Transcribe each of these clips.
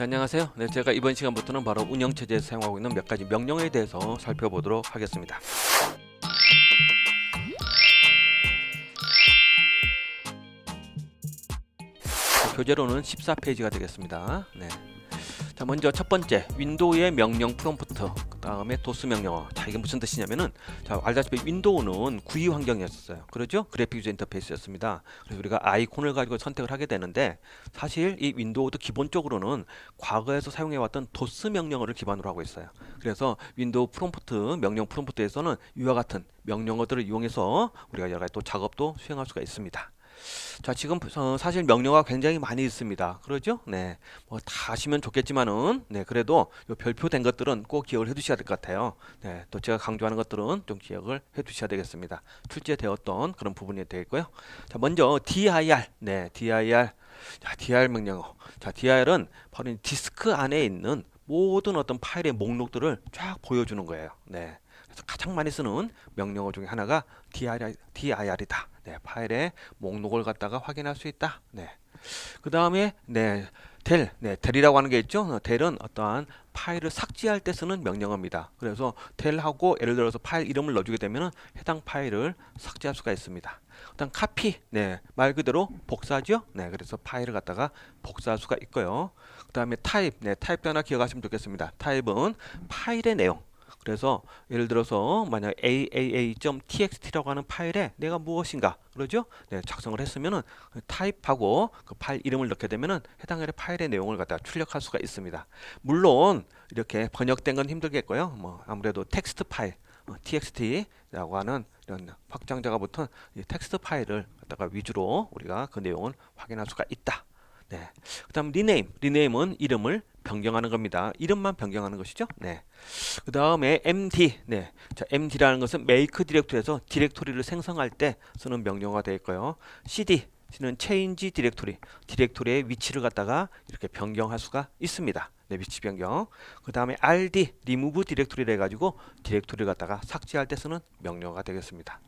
자, 안녕하세요. 네, 제가 이번 시간부터는 바로 운영체제에서 사용하고 있는 몇 가지 명령에 대해서 살펴보도록 하겠습니다. 자, 교재로는 14페이지가 되겠습니다. 네. 자, 먼저 첫 번째 윈도우의 명령 프롬프트, 그 다음에 도스 명령어. 자, 이게 무슨 뜻이냐면은 자, 알다시피 윈도우는 구이 환경이었어요. 그렇죠? 그래픽 유저 인터페이스였습니다. 그래서 우리가 아이콘을 가지고 선택을 하게 되는데 사실 이 윈도우도 기본적으로는 과거에서 사용해왔던 도스 명령어를 기반으로 하고 있어요. 그래서 윈도우 프롬프트 명령 프롬프트에서는 이와 같은 명령어들을 이용해서 우리가 여러 가지 또 작업도 수행할 수가 있습니다. 자, 지금 어, 사실 명령어가 굉장히 많이 있습니다. 그러죠? 네. 뭐다 하시면 좋겠지만은 네, 그래도 요 별표된 것들은 꼭 기억을 해 두셔야 될 것 같아요. 네. 또 제가 강조하는 것들은 좀 기억을 해 두셔야 되겠습니다. 출제되었던 그런 부분이 되겠고요. 자, 먼저 dir. 네, dir. 자, dir 명령어. 자, dir은 바로 이 디스크 안에 있는 모든 어떤 파일의 목록들을 쫙 보여주는 거예요. 네. 그래서 가장 많이 쓰는 명령어 중에 하나가 dir, dir이다. 네, 파일의 목록을 갖다가 확인할 수 있다. 네. 그 다음에 네, 델, 네, 델이라고 하는 게 있죠. 어, 델은 어떠한 파일을 삭제할 때 쓰는 명령어입니다. 그래서 델하고 예를 들어서 파일 이름을 넣어주게 되면 해당 파일을 삭제할 수가 있습니다. 그다음 카피, 네, 말 그대로 복사죠. 네, 그래서 파일을 갖다가 복사할 수가 있고요. 그 다음에 타입, 네, 타입 하나 기억하시면 좋겠습니다. 타입은 파일의 내용. 그래서 예를 들어서 만약 aaa.txt라고 하는 파일에 내가 무엇인가 그러죠? 네, 작성을 했으면은 타입하고 그 파일 이름을 넣게 되면은 해당의 파일의 내용을 갖다가 출력할 수가 있습니다. 물론 이렇게 번역된 건 힘들겠고요. 뭐 아무래도 텍스트 파일 어, txt라고 하는 이런 확장자가 붙은 이 텍스트 파일을 갖다가 위주로 우리가 그 내용을 확인할 수가 있다. 네. 그 다음 리네임. 리네임은 이름을 변경하는 겁니다. 이름만 변경하는 것이죠. 네. 그 다음에 MD. 네. 자, MD라는 것은 make 디렉토리에서 디렉토리를 생성할 때 쓰는 명령어가 되어 있고요. CD. 는 change 디렉토리. 디렉토리의 위치를 갖다가 이렇게 변경할 수가 있습니다. 네, 위치 변경. 그 다음에 RD, remove 디렉토리를 해가지고 디렉토리를 갖다가 삭제할 때 쓰는 명령어가 되겠습니다.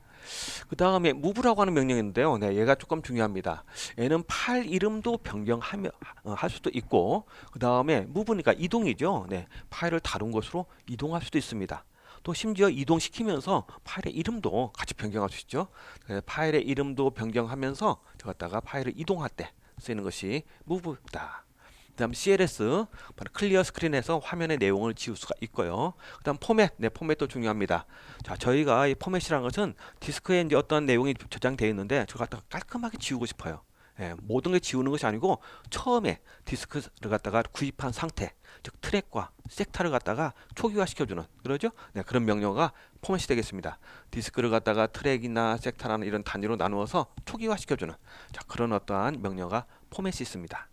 그 다음에 move라고 하는 명령인데요. 네, 얘가 조금 중요합니다. 얘는 파일 이름도 변경하며 어, 할 수도 있고, 그 다음에 move니까 이동이죠. 네, 파일을 다른 곳으로 이동할 수도 있습니다. 또 심지어 이동시키면서 파일의 이름도 같이 변경할 수 있죠. 그래서 파일의 이름도 변경하면서 저 갖다가 파일을 이동할 때 쓰이는 것이 move다. 그 다음 CLS 바로 클리어 스크린에서 화면의 내용을 지울 수가 있고요. 그 다음 포맷, 네 포맷도 중요합니다. 자, 저희가 이 포맷이라는 것은 디스크에 이제 어떤 내용이 저장되어 있는데 저 갖다가 깔끔하게 지우고 싶어요. 예, 모든 게 지우는 것이 아니고 처음에 디스크를 갖다가 구입한 상태, 즉 트랙과 섹타를 갖다가 초기화 시켜주는 그러죠? 네, 그런 명령어가 포맷이 되겠습니다. 디스크를 갖다가 트랙이나 섹타라는 이런 단위로 나누어서 초기화 시켜주는 자 그런 어떠한 명령어가 포맷이 있습니다.